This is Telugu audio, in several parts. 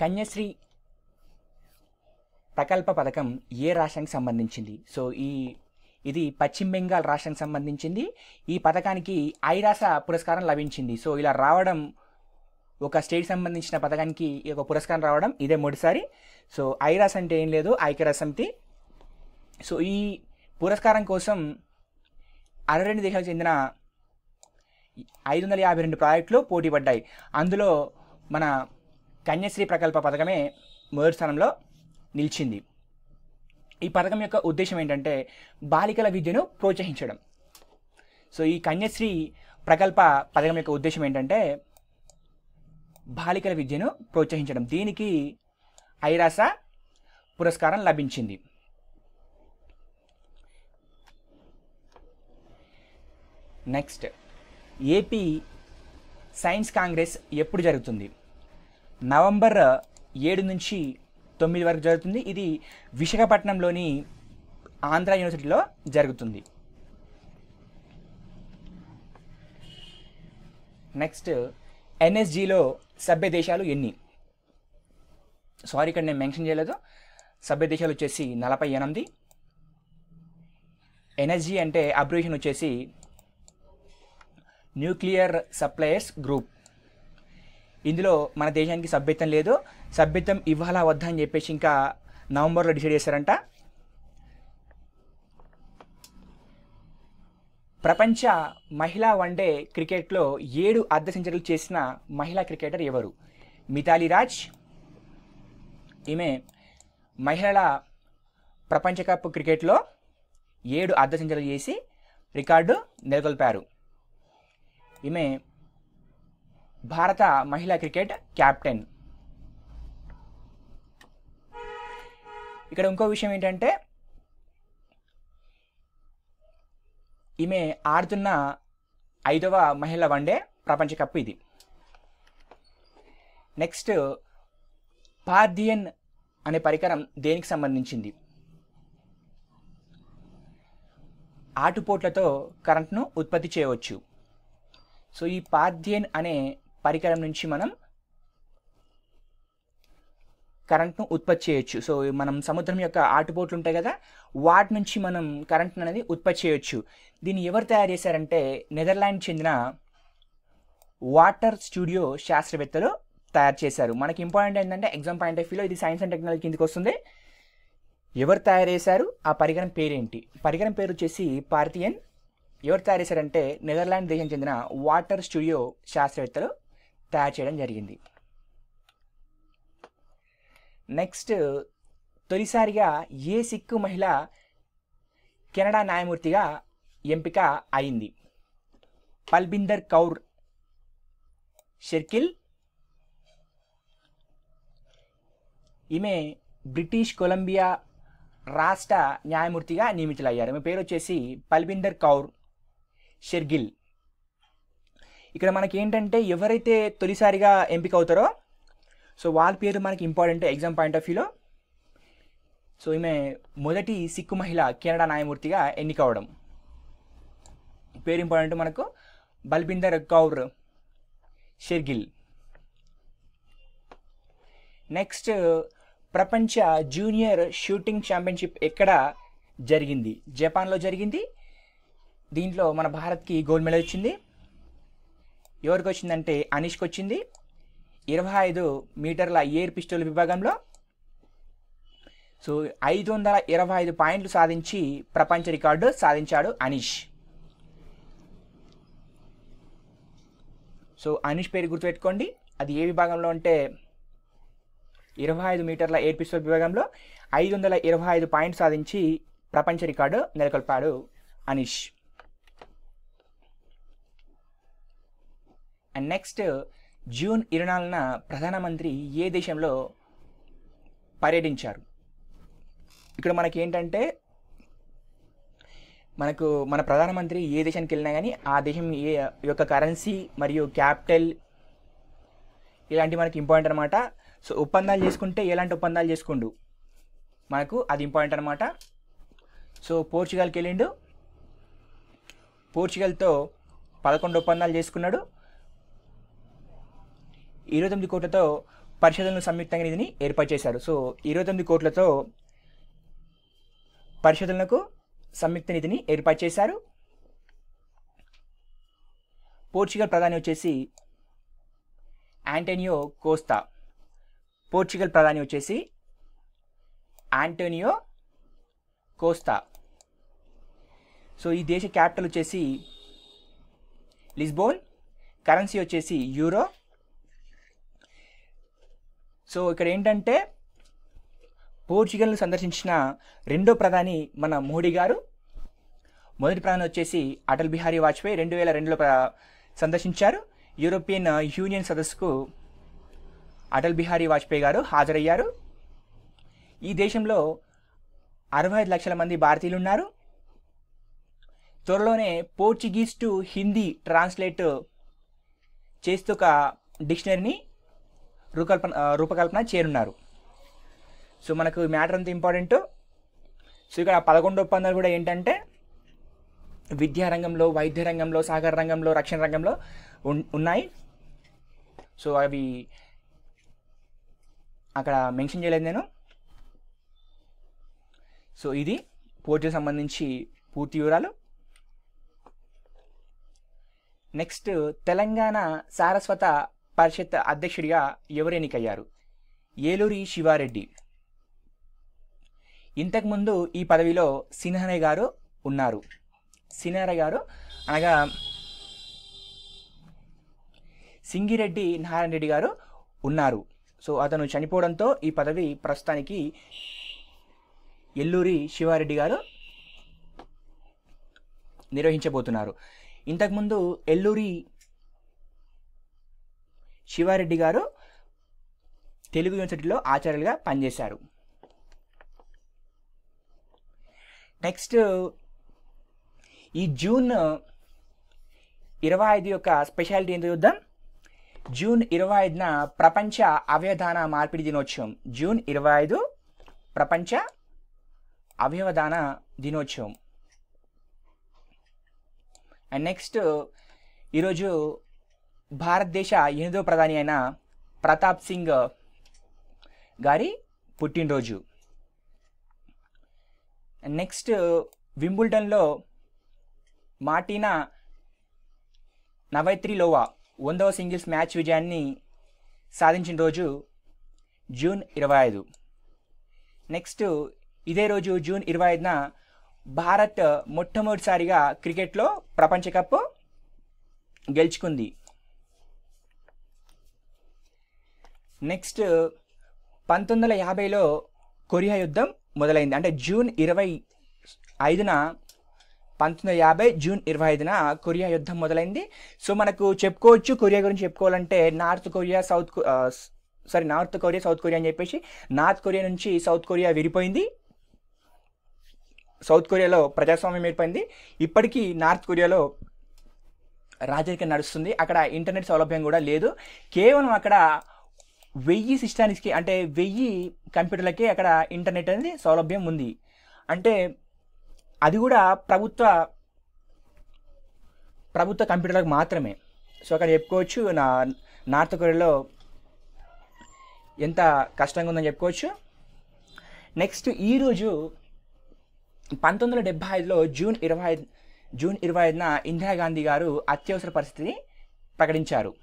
కన్యశ్రీ ప్రకల్ప పథకం ఏ రాష్ట్రానికి సంబంధించింది? సో ఈ ఇది పశ్చిమ బెంగాల్ రాష్ట్రానికి సంబంధించింది. ఈ పథకానికి ఐరాస పురస్కారం లభించింది. సో ఇలా రావడం ఒక స్టేట్ సంబంధించిన పథకానికి ఈ యొక్క పురస్కారం రావడం ఇదే మొదటిసారి. సో ఐరాస్ అంటే ఏం లేదు ఐక్యరాజ్య సమితి సో ఈ పురస్కారం కోసం అరవై రెండు దేశాలకు చెందిన ఐదు వందల యాభై రెండు ప్రాజెక్టులు పోటీ పడ్డాయి. అందులో మన కన్యశ్రీ ప్రకల్ప పథకమే మొదటి స్థానంలో నిలిచింది. ఈ పథకం యొక్క ఉద్దేశం ఏంటంటే బాలికల విద్యను ప్రోత్సహించడం. సో ఈ కన్యశ్రీ ప్రకల్ప పథకం యొక్క ఉద్దేశం ఏంటంటే బాలికల విద్యను ప్రోత్సహించడం. దీనికి ఐరాస పురస్కారం లభించింది. నెక్స్ట్ ఏపీ సైన్స్ కాంగ్రెస్ ఎప్పుడు జరుగుతుంది? నవంబర్ ఏడు నుంచి తొమ్మిది వరకు జరుగుతుంది. ఇది విశాఖపట్నంలోని ఆంధ్ర యూనివర్సిటీలో జరుగుతుంది. నెక్స్ట్ ఎన్ఎస్జిలో సభ్య దేశాలు ఎన్ని? సారీ ఇక్కడ నేను మెన్షన్ చేయలేదు. సభ్య దేశాలు వచ్చేసి నలభై ఎనిమిది. ఎన్ఎస్జి అంటే అబ్రివేషన్ వచ్చేసి న్యూక్లియర్ సప్లయర్స్ గ్రూప్. ఇందులో మన దేశానికి సభ్యత్వం లేదు. సభ్యత్వం ఇవ్వాలా వద్దా అని చెప్పేసి ఇంకా నవంబర్లో డిసైడ్ చేశారంట. ప్రపంచ మహిళా వన్డే క్రికెట్లో ఏడు అర్ధ సెంచరీలు చేసిన మహిళా క్రికెటర్ ఎవరు? మిథాలి రాజ్ ఈమె మహిళల ప్రపంచ కప్ క్రికెట్లో ఏడు అర్ధ సెంచరీలు చేసి రికార్డు నెలకొల్పారు. ఈమె భారత మహిళా క్రికెట్ కెప్టెన్ ఇక్కడ ఇంకో విషయం ఏంటంటే ఈమె ఆడుతున్న ఐదవ మహిళ వన్డే ప్రపంచ కప్ ఇది. నెక్స్ట్ పార్థియన్ అనే పరికరం దేనికి సంబంధించింది? ఆటుపోట్లతో కరెంట్ను ఉత్పత్తి చేయవచ్చు. సో ఈ పార్థియన్ అనే పరికరం నుంచి మనం కరెంట్ను ఉత్పత్తి చేయొచ్చు. సో మనం సముద్రం యొక్క ఆటుపోట్లు ఉంటాయి కదా వాటి నుంచి మనం కరెంట్ అనేది ఉత్పత్తి చేయొచ్చు. దీన్ని ఎవరు తయారు చేశారంటే నెదర్లాండ్ చెందిన వాటర్ స్టూడియో శాస్త్రవేత్తలు తయారు చేశారు. మనకి ఇంపార్టెంట్ ఏంటంటే ఎగ్జామ్ పాయింట్ ఆఫ్ వ్యూలో ఇది సైన్స్ అండ్ టెక్నాలజీ కిందకి వస్తుంది. ఎవరు తయారు చేశారు? ఆ పరికరం పేరేంటి? పరికరం పేరు వచ్చేసి పార్థియన్ ఎవరు తయారు చేశారంటే నెదర్లాండ్ దేశం చెందిన వాటర్ స్టూడియో శాస్త్రవేత్తలు తయారు చేయడం జరిగింది. నెక్స్ట్ తొలిసారిగా ఏ సిక్కు మహిళ కెనడా న్యాయమూర్తిగా ఎంపిక అయింది? పల్బిందర్ కౌర్ షెర్కిల్ ఈమె బ్రిటిష్ కొలంబియా రాష్ట్ర న్యాయమూర్తిగా నియమితులయ్యారు. ఈమె పేరు వచ్చేసి పల్బిందర్ కౌర్ షెర్గిల్. ఇక్కడ మనకి ఏంటంటే ఎవరైతే తొలిసారిగా ఎంపిక అవుతారో సో వాళ్ళ పేరు మనకి ఇంపార్టెంట్ ఎగ్జామ్ పాయింట్ ఆఫ్ వ్యూలో. సో ఈమె మొదటి సిక్కు మహిళ కెనడా న్యాయమూర్తిగా ఎన్నికవడం. పేరు ఇంపార్టెంట్ మనకు బల్బిందర్ కౌర్ షెర్గిల్. నెక్స్ట్ ప్రపంచ జూనియర్ షూటింగ్ ఛాంపియన్షిప్ ఎక్కడ జరిగింది? జపాన్లో జరిగింది. దీంట్లో మన భారత్కి గోల్డ్ మెడల్ వచ్చింది. ఎవరికి వచ్చిందంటే అనిష్కి వచ్చింది ఇరవై ఐదు మీటర్ల ఎయిర్ పిస్టల్ విభాగంలో. సో ఐదు వందల ఇరవై ఐదు పాయింట్లు సాధించి ప్రపంచ రికార్డు సాధించాడు అనీష్. సో అనీష్ పేరు గుర్తుపెట్టుకోండి. అది ఏ విభాగంలో అంటే ఇరవై ఐదు మీటర్ల ఎయిర్ పిస్టల్ విభాగంలో ఐదు వందల ఇరవై ఐదు పాయింట్ సాధించి ప్రపంచ రికార్డు నెలకొల్పాడు అనీష్. అండ్ నెక్స్ట్ జూన్ ఇరవై నాలుగున ప్రధానమంత్రి ఏ దేశంలో పర్యటించారు? ఇక్కడ మనకి ఏంటంటే మనకు మన ప్రధానమంత్రి ఏ దేశానికి వెళ్ళినా కానీ ఆ దేశం ఏ యొక్క కరెన్సీ మరియు క్యాపిటల్ ఇలాంటివి మనకి ఇంపార్టెంట్ అనమాట సో ఒప్పందాలు చేసుకుంటే ఎలాంటి ఒప్పందాలు చేసుకుండు? మనకు అది ఇంపార్టెంట్ అనమాట సో పోర్చుగల్కి వెళ్ళిండు. పోర్చుగల్తో పదకొండు ఒప్పందాలు చేసుకున్నాడు. ఇరవై తొమ్మిది కోట్లతో పరిషత్తులను సంయుక్తంగా నిధిని ఏర్పాటు చేశారు. సో ఇరవై తొమ్మిది కోట్లతో పరిశోధనలకు సంయుక్త నిధిని ఏర్పాటు చేశారు. పోర్చుగల్ ప్రధాని వచ్చేసి యాంటోనియో కోస్తా. పోర్చుగల్ ప్రధాని వచ్చేసి ఆంటోనియో కోస్తా. సో ఈ దేశ క్యాపిటల్ వచ్చేసి లిస్బోన్ కరెన్సీ వచ్చేసి యూరో సో ఇక్కడ ఏంటంటే పోర్చుగల్ను సందర్శించిన రెండో ప్రధాని మన మోడీ గారు. మొదటి ప్రధాని వచ్చేసి అటల్ బిహారీ వాజ్పేయి రెండు వేల రెండులో ప్ర- సందర్శించారు. యూరోపియన్ యూనియన్ సదస్సుకు అటల్ బిహారీ వాజ్పేయి గారు హాజరయ్యారు. ఈ దేశంలో అరవై ఐదు లక్షల మంది భారతీయులు ఉన్నారు త్వరలోనే పోర్చుగీస్ టు హిందీ ట్రాన్స్లేట్ చేస్తూ ఒక డిక్షనరీని రూపకల్పన రూపకల్పన చేరున్నారు సో మనకు మ్యాటర్ అంత ఇంపార్టెంట్. సో ఇక్కడ పదకొండు ఒప్పందాలు కూడా ఏంటంటే విద్యా రంగంలో వైద్య రంగంలో సహకార రంగంలో రక్షణ రంగంలో ఉన్నాయి. సో అవి అక్కడ మెన్షన్ చేయలేదు నేను. సో ఇది పోర్టుకు సంబంధించి పూర్తి వివరాలు. నెక్స్ట్ తెలంగాణ సారస్వత పరిషత్ అధ్యక్షుడిగా ఎవరు ఎన్నికయ్యారు ఏలూరి శివారెడ్డి. ఇంతకుముందు ఈ పదవిలో సిన్హరయ్య గారు ఉన్నారు. సిన్హరయ్య గారు అనగా సింగిరెడ్డి నారాయణ రెడ్డి గారు ఉన్నారు. సో అతను చనిపోవడంతో ఈ పదవి ప్రస్తుతానికి ఎల్లూరి శివారెడ్డి గారు నిర్వహించబోతున్నారు. ఇంతకుముందు ఎల్లూరి శివారెడ్డి గారు తెలుగు యూనివర్సిటీలో ఆచార్యులుగా పనిచేశారు. నెక్స్ట్ ఈ జూన్ ఇరవై ఐదు యొక్క స్పెషాలిటీ ఏంటో చూద్దాం. జూన్ ఇరవై ఐదున ప్రపంచ అవయవదాన మార్పిడి దినోత్సవం. జూన్ ఇరవై ఐదు ప్రపంచ అవయవదాన దినోత్సవం. అండ్ నెక్స్ట్ ఈరోజు భారతదేశ ఎనిమిదో ప్రధాని అయిన ప్రతాప్ సింగ్ గారి పుట్టినరోజు. నెక్స్ట్ వింబుల్డన్లో మార్టినా నవైత్రిలోవా వందవ సింగిల్స్ మ్యాచ్ విజయాన్ని సాధించిన రోజు జూన్ ఇరవై ఐదు. నెక్స్ట్ ఇదే రోజు జూన్ ఇరవై ఐదున భారత్ మొట్టమొదటిసారిగా క్రికెట్లో ప్రపంచ కప్ గెలుచుకుంది. నెక్స్ట్ పంతొమ్మిది వందల యాభైలో కొరియా యుద్ధం మొదలైంది. అంటే జూన్ ఇరవై ఐదున పంతొమ్మిది వందల యాభై జూన్ ఇరవై ఐదున కొరియా యుద్ధం మొదలైంది. సో మనకు చెప్పుకోవచ్చు కొరియా గురించి చెప్పుకోవాలంటే North Korea South sorry North Korea South Korea అని చెప్పేసి నార్త్ కొరియా నుంచి సౌత్ కొరియా విడిపోయింది. సౌత్ కొరియాలో ప్రజాస్వామ్యం ఏర్పడింది. ఇప్పటికీ నార్త్ కొరియాలో రాజరికం నడుస్తుంది. అక్కడ ఇంటర్నెట్ సౌలభ్యం కూడా లేదు. కేవలం అక్కడ వెయ్యి సిస్టానిక్స్కి అంటే వెయ్యి కంప్యూటర్లకి అక్కడ ఇంటర్నెట్ అనేది సౌలభ్యం ఉంది. అంటే అది కూడా ప్రభుత్వ ప్రభుత్వ కంప్యూటర్లకు మాత్రమే. సో అక్కడ చెప్పుకోవచ్చు నా నార్త్ కొరియాలో ఎంత కష్టంగా ఉందని చెప్పుకోవచ్చు. నెక్స్ట్ ఈరోజు పంతొమ్మిది వందల డెబ్బై ఐదులో జూన్ ఇరవై ఐదు జూన్ ఇరవై ఐదున ఇందిరాగాంధీ గారు అత్యవసర పరిస్థితిని ప్రకటించారు.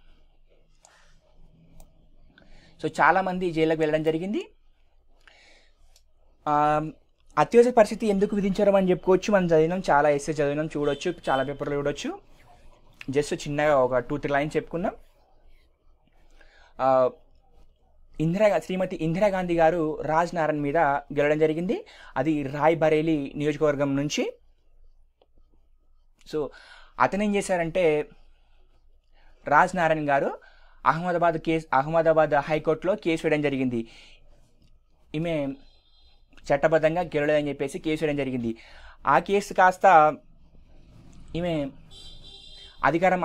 సో చాలామంది జైల్లోకి వెళ్ళడం జరిగింది. అత్యవసర పరిస్థితి ఎందుకు విధించారో అని చెప్పుకోవచ్చు. మనం చదివినాం చాలా ఎస్ఏ చదివినాం చూడొచ్చు చాలా పేపర్లు చూడొచ్చు. జస్ట్ చిన్నగా ఒక టూ త్రీ లైన్స్ చెప్పుకుందాం ఇందిరా శ్రీమతి ఇందిరాగాంధీ గారు రాజ్ నారాయణ్ మీద గెలవడం జరిగింది. అది రాయ్ బరేలీ నియోజకవర్గం నుంచి. సో అతను ఏం చేశారంటే రాజ్ నారాయణ్ గారు అహ్మదాబాద్ కేసు అహ్మదాబాద్ హైకోర్టులో కేసు వేయడం జరిగింది. ఈమె చట్టబద్ధంగా గెలవలేదని చెప్పేసి కేసు వేయడం జరిగింది. ఆ కేసు కాస్త ఈమె అధికారం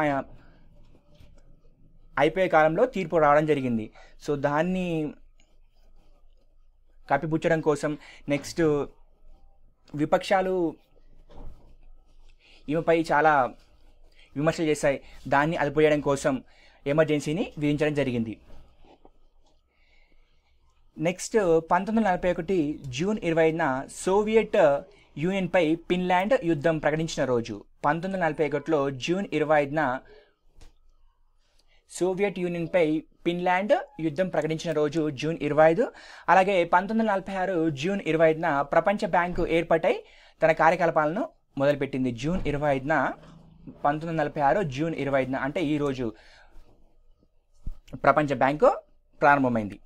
అయిపోయే కాలంలో తీర్పు రావడం జరిగింది. సో దాన్ని కప్పిపుచ్చడం కోసం నెక్స్ట్ విపక్షాలు ఈమెపై చాలా విమర్శలు చేశాయి. దాన్ని అదుపు చేయడం కోసం ఎమర్జెన్సీని విధించడం జరిగింది. నెక్స్ట్ పంతొమ్మిది వందల నలభై ఒకటి జూన్ ఇరవై ఐదున సోవియట్ యూనియన్పై ఫిన్లాండ్ యుద్ధం ప్రకటించిన రోజు. పంతొమ్మిది వందల నలభై ఒకటిలో జూన్ ఇరవై ఐదున సోవియట్ యూనియన్పై ఫిన్లాండ్ యుద్ధం ప్రకటించిన రోజు జూన్ ఇరవై ఐదు అలాగే పంతొమ్మిది వందల నలభై ఆరు జూన్ ఇరవై ఐదున ప్రపంచ బ్యాంకు ఏర్పాటై తన కార్యకలాపాలను మొదలుపెట్టింది. జూన్ ఇరవై ఐదున పంతొమ్మిది వందల నలభై ఆరు జూన్ ఇరవై ఐదున అంటే ఈ రోజు. ప్రపంచ బ్యాంకు ప్రారంభమైంది.